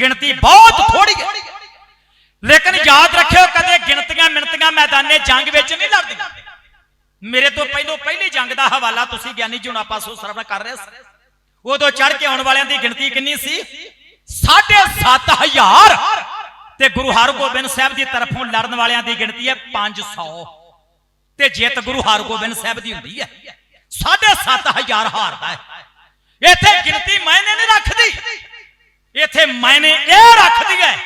ਗਿਣਤੀ ਬਹੁਤ ਥੋੜੀ ਹੈ। ਲੇਕਿਨ ਯਾਦ ਰੱਖਿਓ, ਕਦੇ ਗਿਣਤੀਆਂ ਮਿਣਤੀਆਂ ਮੈਦਾਨੇ ਜੰਗ ਵਿੱਚ ਨਹੀਂ ਲੜਦੀਆਂ। ਮੇਰੇ ਤੋਂ ਪਹਿਲੋਂ ਪਹਿਲੀ ਜੰਗ ਦਾ ਹਵਾਲਾ ਤੁਸੀਂ ਗਿਆਨੀ ਜੁਨਾ ਪਾਸੋਂ ਸਰਵਣ ਕਰ ਰਹੇ ਸੀ। ਉਦੋਂ ਚੜ ਕੇ ਆਉਣ ਵਾਲਿਆਂ ਦੀ ਗਿਣਤੀ ਕਿੰਨੀ ਸੀ? 7500 ਤੇ ਗੁਰੂ ਹਰਗੋਬਿੰਦ ਸਾਹਿਬ ਦੀ ਤਰਫੋਂ ਲੜਨ ਵਾਲਿਆਂ ਦੀ ਗਿਣਤੀ ਹੈ 500 ਤੇ ਜਿੱਤ ਗੁਰੂ ਹਰਗੋਬਿੰਦ ਸਾਹਿਬ ਦੀ ਹੁੰਦੀ ਹੈ। 7500 ਹਾਰਦਾ ਹੈ। ਇੱਥੇ ਗਿਣਤੀ ਮਾਇਨੇ ਨਹੀਂ ਰੱਖਦੀ। ਇੱਥੇ ਮਾਇਨੇ ਇਹ ਰੱਖਦੀ ਹੈ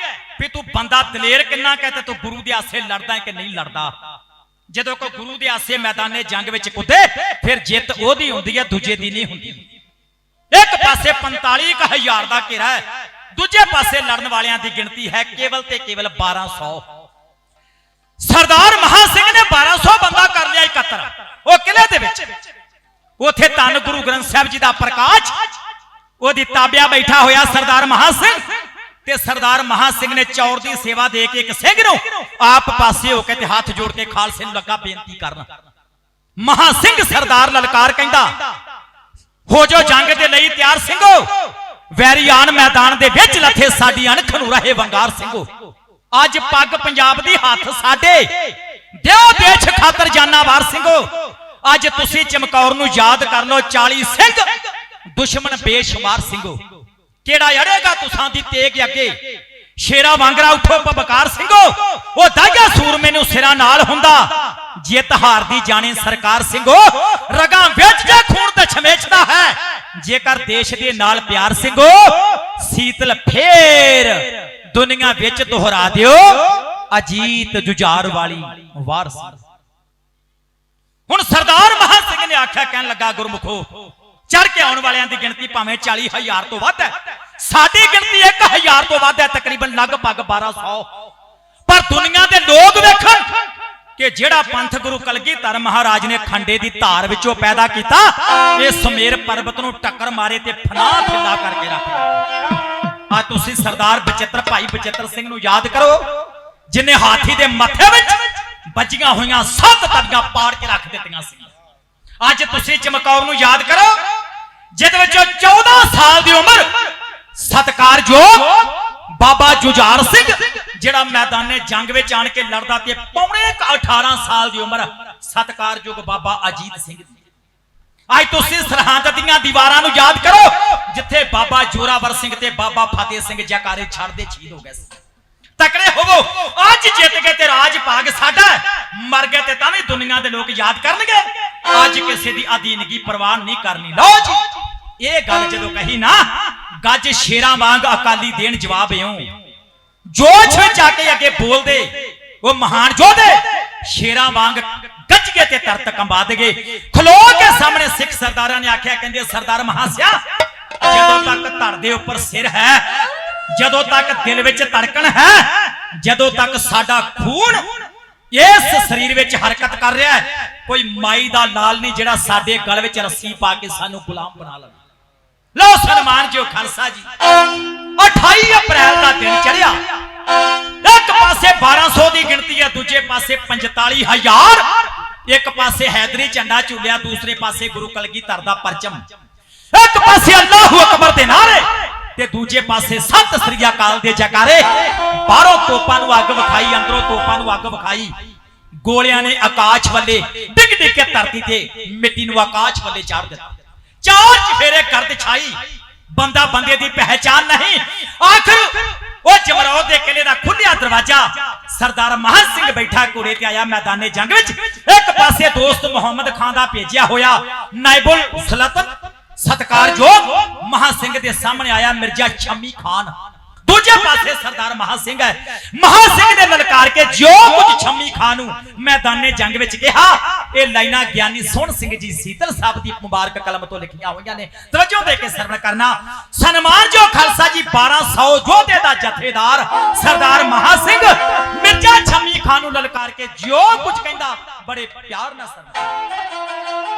ਵੀ ਤੂੰ ਬੰਦਾ ਦਲੇਰ ਕਿੰਨਾ ਕਹਤੇ ਤੂੰ ਗੁਰੂ ਦੇ ਆਸੇ ਲੜਦਾ ਕਿ ਨਹੀਂ ਲੜਦਾ? ਜਦੋਂ ਕੋਈ ਗੁਰੂ ਦੇ ਆਸੇ ਮੈਦਾਨੇ ਜੰਗ ਵਿੱਚ ਕੁੱਦੇ, ਫਿਰ ਜਿੱਤ ਉਹਦੀ ਹੁੰਦੀ ਹੈ, ਦੂਜੇ ਦੀ ਨਹੀਂ ਹੁੰਦੀ। ਇੱਕ ਪਾਸੇ 45000 ਦਾ ਘੇਰਾ ਹੈ, ਦੂਜੇ ਪਾਸੇ ਲੜਨ ਵਾਲਿਆਂ ਦੀ ਗਿਣਤੀ ਹੈ ਕੇਵਲ ਤੇ ਕੇਵਲ 1200 ਸਰਦਾਰ ਮਹਾ ਸਿੰਘ ਨੇ 1200 ਬੰਦਾ ਕਰ ਲਿਆ ਇਕੱਤਰ, ਉਹ ਕਿਲੇ ਦੇ ਵਿੱਚ। ਉਥੇ ਧੰਨ ਗੁਰੂ ਗ੍ਰੰਥ ਸਾਹਿਬ ਜੀ ਦਾ ਪ੍ਰਕਾਸ਼ ਉਹਦੀ ਤਾਬਿਆ ਬੈਠਾ ਹੋਇਆ ਸਰਦਾਰ ਮਹਾ ਸਿੰਘ ਤੇ ਸਰਦਾਰ ਮਹਾ ਸਿੰਘ ਨੇ ਚੌਰ ਦੀ ਸੇਵਾ ਦੇ ਕੇ ਇੱਕ ਸਿੰਘ ਨੂੰ ਆਪ ਪਾਸੇ ਹੋ ਕੇ ਤੇ ਹੱਥ ਜੋੜ ਕੇ ਖਾਲਸੇ ਨੂੰ ਲੱਗਾ ਬੇਨਤੀ ਕਰਨ। ਮਹਾ ਸਿੰਘ ਸਰਦਾਰ ਲਲਕਾਰ ਕਹਿੰਦਾ, ਹੋ ਜੋ ਜੰਗ ਦੇ ਲਈ ਤਿਆਰ ਸਿੰਘੋ, ਵੈਰੀਆਨ ਮੈਦਾਨ ਦੇ ਵਿੱਚ ਲੱਥੇ ਸਾਡੀ ਅਣਖ ਨੂੰ ਰਹੇ ਵੰਗਾਰ ਸਿੰਘੋ। ਅੱਜ ਪੱਗ ਪੰਜਾਬ ਦੀ ਹੱਥ ਸਾਡੇ, ਦਿਓ ਦੇਸ਼ ਖਾਤਰ ਜਾਨਾਵਾਰ ਸਿੰਘੋ। ਅੱਜ ਤੁਸੀਂ ਚਮਕੌਰ ਨੂੰ ਯਾਦ ਕਰ ਲਓ 40 ਸਿੰਘ ਦੁਸ਼ਮਣ ਬੇਸ਼ੁਮਾਰ ਸਿੰਘੋ, ਕਿਹੜਾ ਅੜੇਗਾ ਤੁਸਾਂ ਦੀ ਤੇਗ ਅੱਗੇ? ਸ਼ੇਰਾ ਵਾਂਗਰਾ ਉਠੋ ਬਬਕਾਰ ਸਿੰਘੋ। ਉਹ ਦਾਗਾ ਸੂਰਮੇ ਨੂੰ ਸਿਰਾਂ ਨਾਲ ਹੁੰਦਾ। ਜਿੱਤ ਹਾਰ ਦੀ ਜਾਣੇ ਸਰਕਾਰ ਸਿੰਘੋ। ਰਗਾਂ ਵਿੱਚ ਜੇ ਖੂਨ ਤੇ ਛਮੇਚਦਾ ਹੈ, ਜੇਕਰ ਦੇਸ਼ ਦੇ ਨਾਲ ਪਿਆਰ ਸਿੰਘੋ, ਸੀਤਲ ਫੇਰ ਦੁਨੀਆ ਵਿੱਚ ਦੁਹਰਾ ਦਿਓ। ਅਜੀਤ ਜੁਝਾਰ ਵਾਲੀ ਵਾਰ ਹੁਣ ਸਰਦਾਰ ਮਹਾਂ ਸਿੰਘ ਨੇ ਆਖਿਆ, ਕਹਿਣ ਲੱਗਾ, ਗੁਰਮੁਖੋ ਚੜ ਕੇ ਆਉਣ ਵਾਲਿਆਂ ਦੀ ਗਿਣਤੀ ਭਾਵੇਂ 40000 ਤੋਂ ਵੱਧ ਹੈ। ਸਾਡੀ ਗਿਣਤੀ 1000 ਤੋਂ ਵੱਧ ਹੈ, ਤਕਰੀਬਨ ਲਗਭਗ 1200 ਪਰ ਦੁਨੀਆ ਦੇ ਲੋਕ ਵੇਖਣ ਕਿ ਜਿਹੜਾ ਪੰਥ ਗੁਰੂ ਕਲਗੀਧਰ ਮਹਾਰਾਜ ਨੇ ਖੰਡੇ ਦੀ ਧਾਰ ਵਿੱਚੋਂ ਪੈਦਾ ਕੀਤਾ, ਇਹ ਸਮੇਰ ਪਰਬਤ ਨੂੰ ਟੱਕਰ ਮਾਰੇ ਤੇ ਫਨਾ ਥਿੱਲਾ ਕਰਕੇ ਰੱਖ ਆ ਤੁਸੀਂ ਸਰਦਾਰ ਬਚਿੱਤਰ ਭਾਈ ਬਚਿੱਤਰ ਸਿੰਘ ਨੂੰ ਯਾਦ ਕਰੋ, ਜਿਨੇ ਹਾਥੀ ਦੇ ਮੱਥੇ ਵਿੱਚ ਵੱਜੀਆਂ ਹੋਈਆਂ ਸੱਤ ਤਲੀਆਂ ਪਾੜ ਕੇ ਰੱਖ ਦਿੱਤੀਆਂ ਸੀ। ਅੱਜ ਤੁਸੀਂ ਚਮਕੌਰ ਨੂੰ ਯਾਦ ਕਰੋ ਜਿਸ ਵਿੱਚ 14 ਸਾਲ ਦੀ ਉਮਰ। ਸਤਕਾਰਯੋਗ ਬਾਬਾ ਜੁਝਾਰ ਸਿੰਘ, ਜਿਹੜਾ ਮੈਦਾਨੇ ਜੰਗ ਵਿੱਚ ਆਣ ਕੇ ਲੜਦਾ ਤੇ ਪੌਣੇ ਕੁ 18 ਸਾਲ ਦੀ ਉਮਰ। ਸਤਕਾਰਯੋਗ ਬਾਬਾ ਅਜੀਤ ਸਿੰਘ ਦੀ ਅੱਜ ਤੁਸੀਂ ਸਰਹੰਦ ਦੀਆਂ ਦੀਵਾਰਾਂ ਨੂੰ ਯਾਦ ਕਰੋ, ਜਿੱਥੇ ਬਾਬਾ ਜੋਰਾਵਰ ਸਿੰਘ ਤੇ ਬਾਬਾ ਫਤਿਹ ਸਿੰਘ ਜੈਕਾਰੇ ਛੱਡਦੇ ਸ਼ਹੀਦ ਹੋ ਗਏ ਸੀ। ਤਕੜੇ ਹੋਵੋ। ਅੱਜ ਜਿੱਤ ਗਏ ਤੇ ਰਾਜ ਭਾਗ ਸਾਡਾ ਹੈ। ਮਰ ਗਏ ਤੇ ਤਾਂ ਵੀ ਦੁਨੀਆ ਦੇ ਲੋਕ ਯਾਦ ਕਰਨਗੇ। ਅੱਜ ਕਿਸੇ ਦੀ ਅਧੀਨਗੀ ਪ੍ਰਵਾਨ ਨਹੀਂ ਕਰਨੀ। ਲਓ ਜੀ, ਇਹ ਗੱਲ ਜਦੋਂ ਕਹੀ ਨਾ, ਗੱਜ ਸ਼ੇਰਾਂ ਵਾਂਗ ਅਕਾਲੀ ਦੇਣ ਜਵਾਬ ਇਉਂ। ਜੋਸ਼ ਵਿੱਚ ਆ ਕੇ ਅੱਗੇ ਬੋਲਦੇ, ਉਹ ਮਹਾਨ ਯੋਧੇ। ਸ਼ੇਰਾਂ ਵਾਂਗ ਗੱਜ ਕੇ ਤੇ ਤਰਤ ਕੰਬਾ ਦੇਗੇ। ਖਲੋ ਕੇ ਸਾਹਮਣੇ ਸਿੱਖ ਸਰਦਾਰਾਂ ਨੇ ਆਖਿਆ, ਕਹਿੰਦੇ ਸਰਦਾਰ ਮਹਾਸਿਆ, ਜਦੋਂ ਤੱਕ ਧਰ ਦੇ ਉੱਪਰ ਸਿਰ ਹੈ ਜਦੋਂ ਤੱਕ ਦਿਲ ਵਿੱਚ ਧੜਕਣ ਹੈ, ਜਦੋਂ ਤੱਕ ਸਾਡਾ ਖੂਨ ਇਸ ਸਰੀਰ ਵਿੱਚ ਹਰਕਤ ਕਰ ਰਿਹਾ ਹੈ, ਕੋਈ ਮਾਈ ਦਾ ਲਾਲ ਨਹੀਂ ਜਿਹੜਾ ਸਾਡੇ ਗਲ ਵਿੱਚ ਰੱਸੀ ਪਾ ਕੇ ਸਾਨੂੰ ਗੁਲਾਮ ਬਣਾ ਲਵੇ। ਲਓ ਸਨਮਾਨ ਜਿਓ ਖਾਲਸਾ ਜੀ। 28 ਅਪ੍ਰੈਲ ਦਾ ਦਿਨ ਚੜਿਆ ਇੱਕ ਪਾਸੇ 1200 ਦੀ ਗਿਣਤੀ ਹੈ, ਦੂਜੇ ਪਾਸੇ 45000 ਇੱਕ ਪਾਸੇ ਹੈਦਰੀ ਝੰਡਾ ਝੂਲਿਆ, ਦੂਸਰੇ ਪਾਸੇ ਗੁਰੂ ਕਲਗੀਧਰ ਦਾ ਪਰਚਮ। ਇੱਕ ਪਾਸੇ ਅੱਲਾਹੂ ਅਕਬਰ ਦੇ ਨਾਰੇ ਤੇ ਦੂਜੇ ਪਾਸੇ ਸਤਿ ਸ੍ਰੀ ਅਕਾਲ ਦੇ ਜਕਾਰੇ। ਬਾਹਰੋਂ ਤੋਪਾਂ ਨੂੰ ਅੱਗ ਵਿਖਾਈ, ਅੰਦਰੋਂ ਤੋਪਾਂ ਨੂੰ ਅੱਗ ਵਿਖਾਈ। ਗੋਲਿਆਂ ਨੇ ਆਕਾਸ਼ ਵੱਲੇ ਡਿੱਗ ਡਿੱਗ ਕੇ ਧਰਤੀ ਤੇ ਮਿੱਟੀ ਨੂੰ ਆਕਾਸ਼ ਵੱਲੇ ਚਾੜ ਦਿੱਤਾ। ਚਾਰ ਚਫੇਰੇ ਕਰਦ ਛਾਈ। ਬੰਦਾ ਬੰਦੇ ਦੀ ਪਹਿਚਾਨ ਨਹੀਂ। ਆਖਰ ਉਹ ਜਮਰੌਦ ਦੇ ਕਿਲੇ ਦਾ ਖੁੱਲਿਆ ਦਰਵਾਜ਼ਾ ਸਰਦਾਰ ਮਹਾਨ ਸਿੰਘ ਬੈਠਾ ਘੋੜੇ ਤੇ ਆਇਆ ਮੈਦਾਨੇ ਜੰਗ ਵਿੱਚ। ਇੱਕ ਪਾਸੇ ਦੋਸਤ ਮੁਹੰਮਦ ਖਾਨ ਦਾ ਭੇਜਿਆ ਹੋਇਆ ਨਾਇਬੁਲ ਸੁਲਤਨ ਸਤਕਾਰਯੋਗ ਮਹਾ ਸਿੰਘ ਦੇ ਸਾਹਮਣੇ ਆਇਆ ਮਿਰਜ਼ਾ ਸ਼ਮੀ ਖਾਨ। ਦੂਜੇ ਪਾਸੇ ਸਰਦਾਰ ਮਹਾ ਸਿੰਘ ਹੈ। ਮਹਾ ਸਿੰਘ ਨੇ ਲਲਕਾਰ ਕੇ ਜੋ ਕੁਝ ਛੰਮੀ ਖਾਨ ਨੂੰ ਮੈਦਾਨੇ ਜੰਗ ਵਿੱਚ ਕਿਹਾ। ਇਹ ਲਾਈਨਾਂ ਗਿਆਨੀ ਸੋਹਣ ਸਿੰਘ ਜੀ ਸੀਤਲ ਸਾਹਿਬ ਦੀ ਮੁਬਾਰਕ ਕਲਮ ਤੋਂ ਲਿਖੀਆਂ ਹੋਈਆਂ ਨੇ। ਤਵੱਜੋ ਦੇ ਕੇ ਸਰਵਣ ਕਰਨਾ। ਸਨਮਾਨ ਜੋ ਖਾਲਸਾ ਜੀ 1200 ਯੋਧੇ ਦਾ ਜਥੇਦਾਰ ਸਰਦਾਰ ਮਹਾ ਸਿੰਘ ਮਿਰਜ਼ਾ ਛੰਮੀ ਖਾਨ ਨੂੰ ਲਲਕਾਰ ਕੇ ਜੋ ਕੁਝ ਕਹਿੰਦਾ। ਬੜੇ ਪਿਆਰ ਨਾਲ ਸਰਵਣ